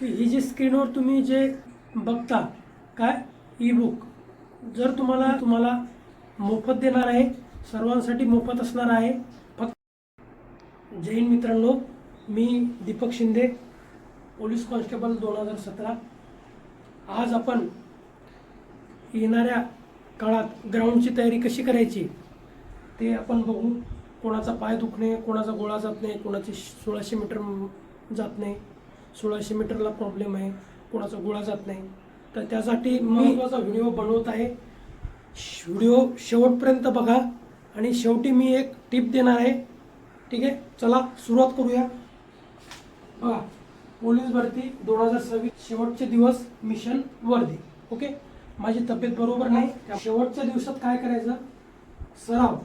की ही जी स्क्रीनवर तुम्ही जे बघता काय? ई बुक जर तुम्हाला तुम्हाला मोफत देणार आहे सर्वांसाठी मोफत असणार आहे फक्त जय हिंद मित्रांनो मी दीपक शिंदे पोलीस कॉन्स्टेबल दोन हजार सतरा. आज आपण येणाऱ्या काळात ग्राउंडची तयारी कशी करायची ते आपण बघू. कोणाचा पाय दुखणे कोणाचा गोळा जात नाही कोणाची सोळाशे मीटर जात नाही. सोळाशे मीटरला प्रॉब्लेम आहे. कोणाचा गोळा जात नाही. तर त्यासाठी मी महत्त्वाचा व्हिडिओ बनवत आहे. व्हिडिओ शेवटपर्यंत बघा. आणि शेवटी मी एक टिप देणार आहे. ठीक आहे? चला सुरुवात करूया. बघा. पोलीस भरती दोन हजार सव्वीस. शेवटचे दिवस मिशन वर्दी. ओके? माझी तब्येत बरोबर नाही. त्या शेवटच्या दिवसात काय करायचं? सराव.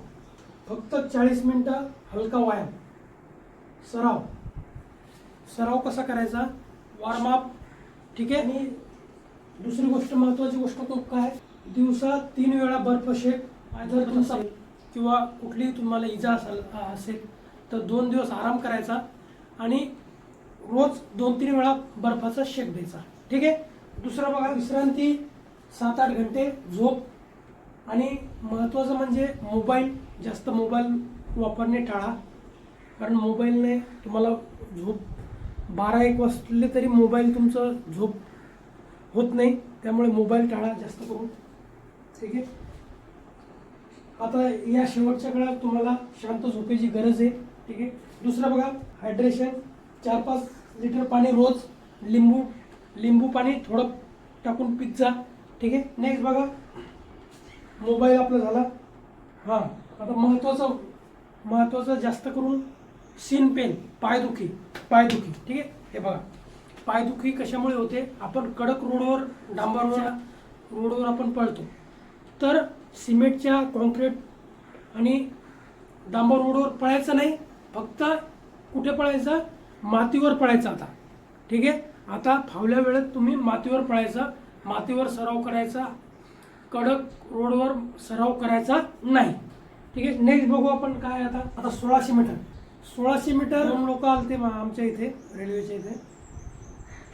फक्त चाळीस मिनिटं हलका व्यायाम. सराव. सराव कसा करायचा? वॉर्मअप ठीक आहे? आणि दुसरी गोष्ट महत्वाची गोष्ट तो काय? दिवसा तीन वेळा बर्फ शेक जर तुमचा किंवा कुठलीही तुम्हाला इजा असेल असेल तर दोन दिवस आराम करायचा आणि रोज दोन तीन वेळा बर्फाचा शेक द्यायचा. ठीक आहे? दुसरं बघा विश्रांती सात आठ घंटे झोप. आणि महत्त्वाचं म्हणजे मोबाईल जास्त मोबाईल वापरणे टाळा. कारण मोबाईलने तुम्हाला झोप बारा एक वाजले तरी मोबाईल तुमचं झोप होत नाही. त्यामुळे मोबाईल टाळा जास्त करून. ठीक आहे? आता या शेवटच्या काळात तुम्हाला शांत झोपेची गरज आहे. ठीक आहे? दुसरं बघा हायड्रेशन चार पाच लिटर पाणी रोज लिंबू लिंबू पाणी थोडं टाकून पिझ्झा जा. ठीक आहे? नेक्स्ट बघा मोबाईल आपला झाला. हां आता महत्त्वाचं महत्त्वाचं जास्त करून सीन पेन पायदुखी. पायदुखी ठीक आहे? हे बघा. पायदुखी कशामुळे होते? आपण कडक रोडवर डांबरच्या रोडवर आपण पळतो. तर सिमेंटच्या कॉन्क्रीट आणि डांबर रोडवर पळायचं नाही. फक्त कुठे पळायचं? मातीवर पळायचं आता. ठीक आहे? आता फावल्या वेळेत तुम्ही मातीवर पळायचं. मातीवर सराव करायचा. कडक रोडवर सराव करायचा नाही. ठीक आहे? नेक्स्ट बघू आपण काय आता. आता सोळाशे मीटर. सोळाशे मीटर लोक आलते आमच्या इथे रेल्वेच्या इथे.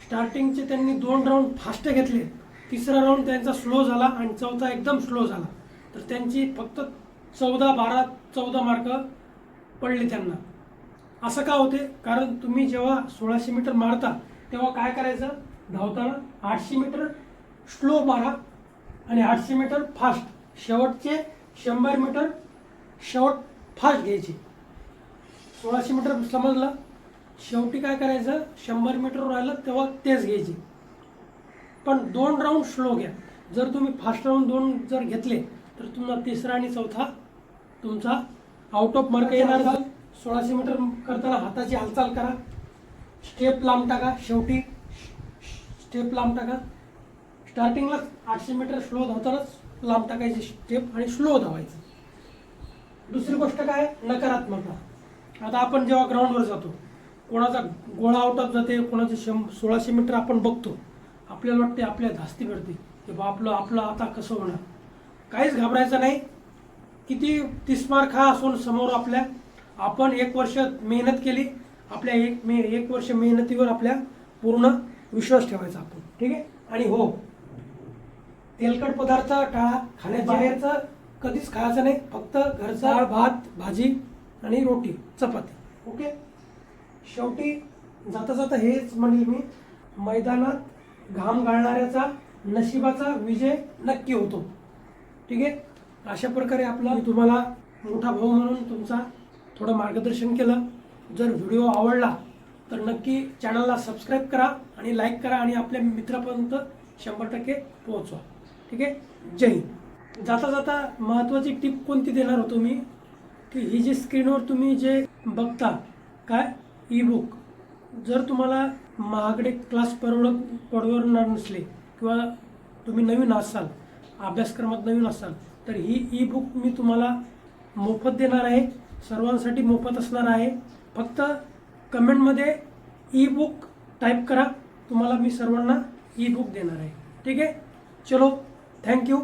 स्टार्टिंगचे त्यांनी दोन राऊंड फास्ट घेतले. तिसरा राऊंड त्यांचा स्लो झाला आणि चौथा एकदम स्लो झाला. तर त्यांची फक्त चौदा बारा चौदा मार्क पडले त्यांना. असं का होते? कारण तुम्ही जेव्हा सोळाशे मीटर मारता तेव्हा काय करायचं? धावताना आठशे मीटर स्लो मारा आणि आठशे मीटर फास्ट शेवटचे शंभर मीटर शेवट फास्ट घ्यायची. सोळाशे मीटर समजलं. शेवटी काय करायचं? शंभर मीटर राहिलं तेव्हा तेच घ्यायची. पण दोन राऊंड स्लो घ्या. जर तुम्ही फास्ट राऊंड दोन जर घेतले तर तुम्हाला तिसरा आणि चौथा तुमचा आउट ऑफ मार्क येणार. सोळाशे मीटर करताना हाताची हालचाल करा. स्टेप लांब टाका. शेवटी स्टेप लांब टाका. स्टार्टिंगला आठशे मीटर स्लो धावतानाच लांब टाकायची स्टेप आणि स्लो धावायचं. दुसरी गोष्ट काय? नकारात्मकता. आता आपण जेव्हा ग्राउंडवर जातो कोणाचा गोळा आउट ऑफ जाते कोणाचे शं सोळाशे मीटर आपण बघतो आपल्याला वाटते आपल्या धास्ती भरते की बा आपलं आपलं आता कसं होणार? काहीच घाबरायचं नाही. किती तीस मार्क हा असून समोर आपल्या आपण एक वर्ष मेहनत केली आपल्या एक मे एक वर्ष मेहनतीवर आपल्या पूर्ण विश्वास ठेवायचा आपण. ठीक आहे? आणि हो तेलकट पदार्थ टाळा बाहेरचं कधीच खायचं नाही फक्त घरचा भात. भाजी आणि रोटी चपाती. ओके? शेवटी जाता जाता हेच म्हणेल मी मैदानात घाम गाळणाऱ्याचा नशिबाचा विजय नक्की होतो. ठीक आहे? अशा प्रकारे आपला तुम्हाला मोठा भाऊ म्हणून तुमचा थोडं मार्गदर्शन केलं. जर व्हिडिओ आवडला तर नक्की चॅनलला सबस्क्राईब करा आणि लाईक करा आणि आपल्या मित्रापर्यंत शंभर टक्के पोहोचवा. ठीक आहे? जय हिंद. जाता जाता महत्त्वाची टिप कोणती देणार होतो मी? की ही जी स्क्रीनवर तुम्ही जे बघता काय? ई बुक जर तुम्हाला महागडे क्लास परवड परवडणार नसले किंवा तुम्ही नवीन असाल अभ्यासक्रमात नवीन असाल तर ही ई बुक मी तुम्हाला मोफत देणार आहे. सर्वांसाठी मोफत असणार आहे. फक्त कमेंटमध्ये ई बुक टाईप करा. तुम्हाला मी सर्वांना ई बुक देणार आहे. ठीक आहे? चलो थँक्यू